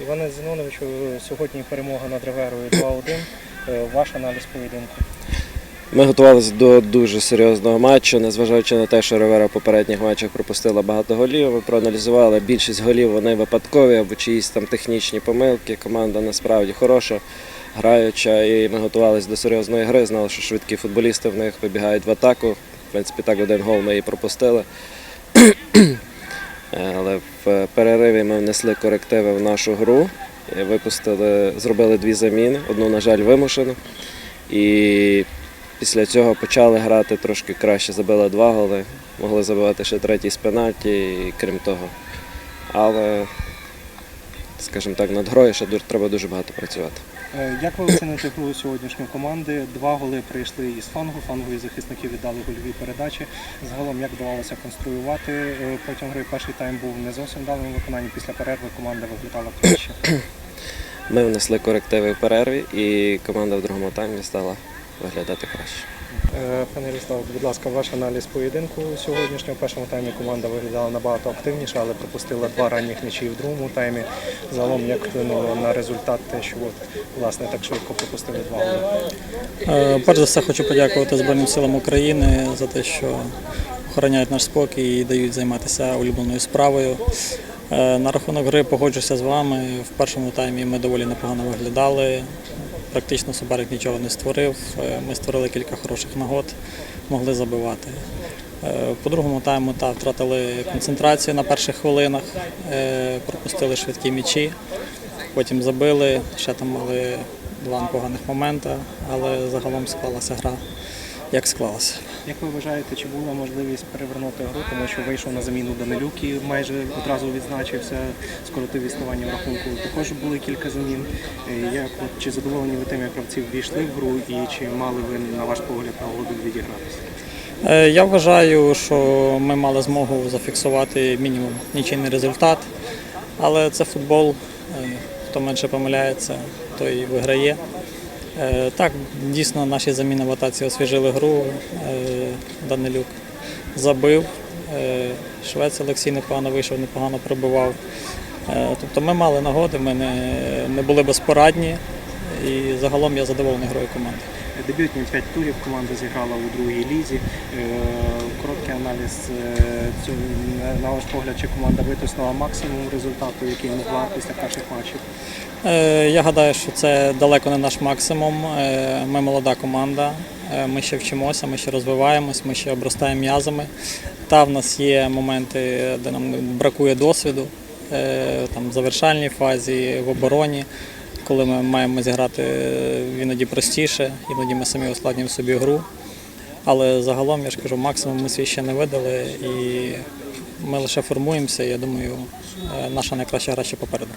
Іване Зіноновичу, сьогодні перемога над Реверою 2-1. Е, Ваш аналіз поєдинку. Ми готувалися до дуже серйозного матчу, незважаючи на те, що Ривера в попередніх матчах пропустила багато голів. Ми проаналізували більшість голів вони випадкові або чиїсь там технічні помилки. Команда насправді хороша, граюча, і ми готувалися до серйозної гри. Знали, що швидкі футболісти в них вибігають в атаку. В принципі, так один гол ми і пропустили. Е, Але в перериві ми внесли корективи в нашу гру. Випустили, зробили дві заміни, одну, на жаль, вимушену. І після цього почали грати трошки краще, забили два голи, могли забивати ще третій з пенальті, і крім того. Але, скажімо так, над грою ще треба дуже багато працювати. Е, Як ви оціните гру сьогоднішньої команди? Два голи прийшли із флангу, флангові захисники віддали гольові передачі. Загалом як вдавалося конструювати е, протягом гри? Перший тайм був не зовсім вдалим виконанні. Після перерви команда виглядала краще. Ми внесли корективи в перерві, і команда в другому таймі стала виглядати краще. Е, Пане Ріслав, будь ласка, ваш аналіз поєдинку сьогоднішнього. В першому таймі команда виглядала набагато активніше, але пропустила два ранніх м'ячі в другому таймі. Загалом як вплинуло на результат те, що от, власне так швидко пропустили два голи. Е, Перш за все хочу подякувати Збройним силам України за те, що охороняють наш спокій і дають займатися улюбленою справою. Е, На рахунок гри погоджуся з вами. В першому таймі ми доволі непогано виглядали. Практично суперник нічого не створив. Е, Ми створили кілька хороших нагод, могли забивати. Е, По другому тайму та втратили концентрацію на перших хвилинах, е, пропустили швидкі м'ячі. Потім забили, ще там мали два непоганих моменти, але загалом склалася гра, як склалася. Як ви вважаєте, чи була можливість перевернути гру, тому що вийшов на заміну Данилюк і майже одразу відзначився, скоротив відставання в рахунку. Також були кілька замін. Е, Як от, чи задоволені ви тим, як гравці ввійшли в гру, і чи мали ви на ваш погляд нагоду відігратися? Е, Я вважаю, що ми мали змогу зафіксувати мінімум нічийний результат, але це футбол. Е, Хто менше помиляється, той виграє. Е, Так, дійсно, наші заміни в атаці освіжили гру. Е, Данилюк забив. Е, Швець Олексій непогано вийшов, непогано прибував. Е, Тобто ми мали нагоди, ми не, не були безпорадні. І загалом я задоволений грою команди. Дебютні п'ять турів команда зіграла у другій лізі. Е, Короткий аналіз е, на- ваш погляд, чи команда витиснула максимум результату, який могла після перших матчів. Е, Я гадаю, що це далеко не наш максимум. Ми молода команда, ми ще вчимося, ми ще розвиваємось, ми ще обростаємо м'язами. Та в нас є моменти, де нам бракує досвіду, там в завершальній фазі, в обороні, коли ми маємо зіграти е, іноді простіше, іноді ми самі ускладнюємо собі гру. Але загалом, я ж кажу, максимум ми свій ще не видали і ми лише формуємося. Я думаю, е, наша найкраща гра ще попереду.